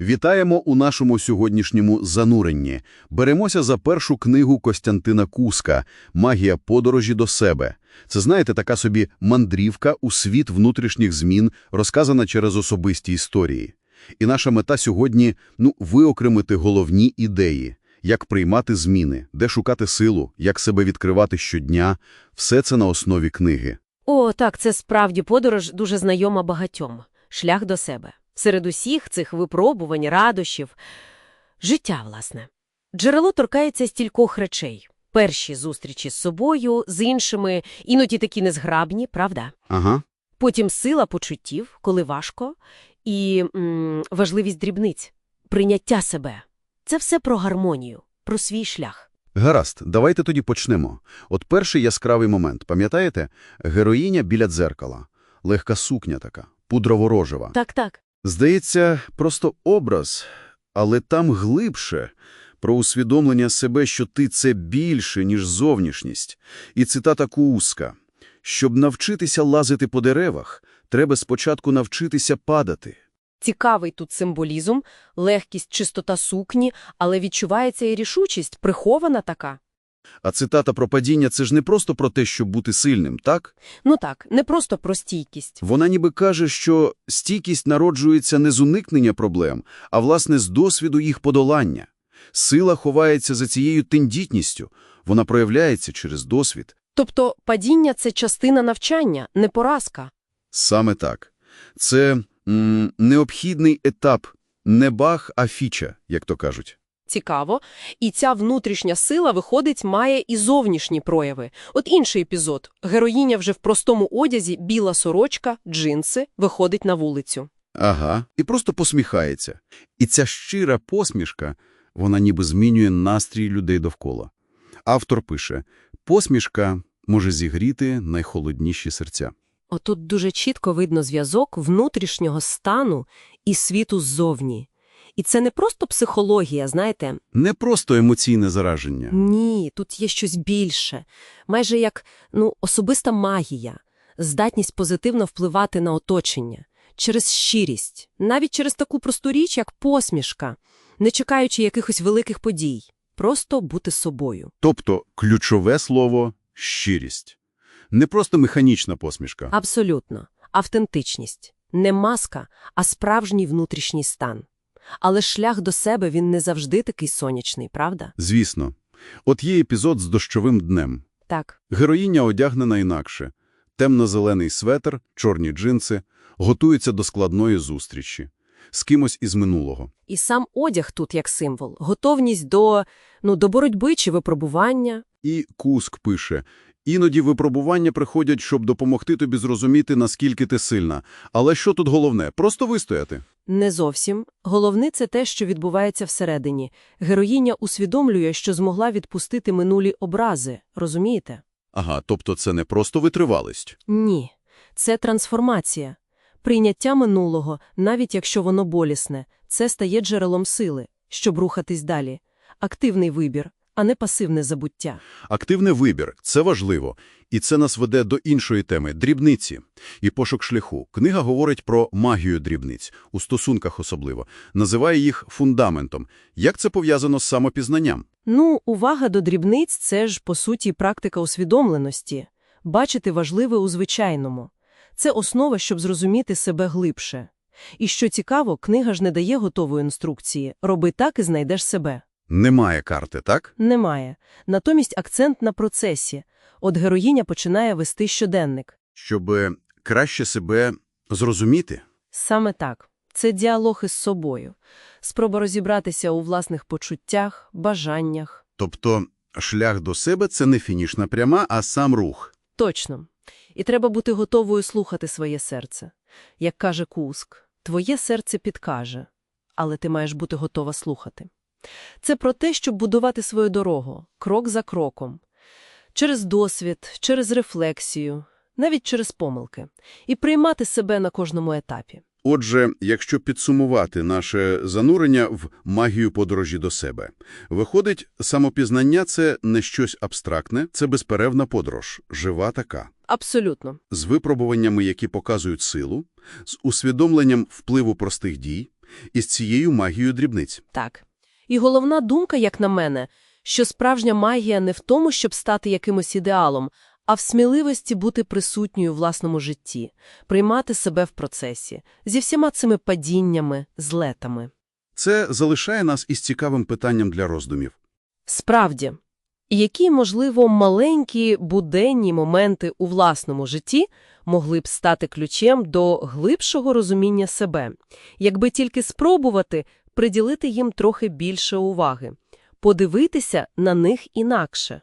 Вітаємо у нашому сьогоднішньому зануренні. Беремося за першу книгу Костянтина Куска «Магія подорожі до себе». Це, знаєте, така собі мандрівка у світ внутрішніх змін, розказана через особисті історії. І наша мета сьогодні – ну, виокремити головні ідеї. Як приймати зміни, де шукати силу, як себе відкривати щодня – все це на основі книги. О, так, це справді подорож дуже знайома багатьом. Шлях до себе. Серед усіх цих випробувань, радощів. Життя, власне. Джерело торкається стількох речей. Перші зустрічі з собою, з іншими, іноді такі незграбні, правда? Ага. Потім сила почуттів, коли важко, і м, важливість дрібниць, прийняття себе. Це все про гармонію, про свій шлях. Гаразд, давайте тоді почнемо. От перший яскравий момент, пам'ятаєте? Героїня біля дзеркала. Легка сукня така, пудрово-рожева. Так-так. Здається, просто образ, але там глибше про усвідомлення себе, що ти – це більше, ніж зовнішність. І цитата Кууска. «Щоб навчитися лазити по деревах, треба спочатку навчитися падати». Цікавий тут символізм, легкість, чистота сукні, але відчувається і рішучість, прихована така. А цитата про падіння – це ж не просто про те, щоб бути сильним, так? Ну так, не просто про стійкість. Вона ніби каже, що стійкість народжується не з уникнення проблем, а власне з досвіду їх подолання. Сила ховається за цією тендітністю, вона проявляється через досвід. Тобто падіння – це частина навчання, не поразка. Саме так. Це м, необхідний етап, не баг, а фіча, як то кажуть. Цікаво. І ця внутрішня сила, виходить, має і зовнішні прояви. От інший епізод. Героїня вже в простому одязі, біла сорочка, джинси, виходить на вулицю. Ага, і просто посміхається. І ця щира посмішка, вона ніби змінює настрій людей довкола. Автор пише, посмішка може зігріти найхолодніші серця. Отут дуже чітко видно зв'язок внутрішнього стану і світу ззовні. І це не просто психологія, знаєте. Не просто емоційне зараження. Ні, тут є щось більше. Майже як ну, особиста магія, здатність позитивно впливати на оточення. Через щирість, навіть через таку просту річ, як посмішка, не чекаючи якихось великих подій. Просто бути собою. Тобто ключове слово – щирість. Не просто механічна посмішка. Абсолютно. Автентичність. Не маска, а справжній внутрішній стан. Але шлях до себе він не завжди такий сонячний, правда? Звісно. От є епізод з дощовим днем. Так. Героїня одягнена інакше. Темно-зелений светр, чорні джинси, готується до складної зустрічі. З кимось із минулого. І сам одяг тут як символ. Готовність до, ну, до боротьби чи випробування. І Куск пише, іноді випробування приходять, щоб допомогти тобі зрозуміти, наскільки ти сильна. Але що тут головне? Просто вистояти. Не зовсім. Головне – це те, що відбувається всередині. Героїня усвідомлює, що змогла відпустити минулі образи. Розумієте? Ага, тобто це не просто витривалість. Ні. Це трансформація. Прийняття минулого, навіть якщо воно болісне, це стає джерелом сили, щоб рухатись далі. Активний вибір, а не пасивне забуття. Активний вибір – це важливо. І це нас веде до іншої теми – дрібниці. І пошук шляху. Книга говорить про магію дрібниць, у стосунках особливо. Називає їх фундаментом. Як це пов'язано з самопізнанням? Ну, увага до дрібниць – це ж, по суті, практика усвідомленості. Бачити важливе у звичайному. Це основа, щоб зрозуміти себе глибше. І що цікаво, книга ж не дає готової інструкції. Роби так і знайдеш себе. Немає карти, так? Немає. Натомість акцент на процесі. От героїня починає вести щоденник. Щоб краще себе зрозуміти. Саме так. Це діалог із собою. Спроба розібратися у власних почуттях, бажаннях. Тобто шлях до себе – це не фінішна пряма, а сам рух. Точно. І треба бути готовою слухати своє серце. Як каже Куск, твоє серце підкаже, але ти маєш бути готова слухати. Це про те, щоб будувати свою дорогу, крок за кроком. Через досвід, через рефлексію, навіть через помилки. І приймати себе на кожному етапі. Отже, якщо підсумувати наше занурення в магію подорожі до себе, виходить, самопізнання – це не щось абстрактне, це безперервна подорож, жива така. Абсолютно. З випробуваннями, які показують силу, з усвідомленням впливу простих дій, із цією магією дрібниць. Так. І головна думка, як на мене, що справжня магія не в тому, щоб стати якимось ідеалом, а в сміливості бути присутньою у власному житті, приймати себе в процесі, зі всіма цими падіннями, злетами. Це залишає нас із цікавим питанням для роздумів. Справді, які, можливо, маленькі буденні моменти у власному житті могли б стати ключем до глибшого розуміння себе, якби тільки спробувати приділити їм трохи більше уваги, подивитися на них інакше.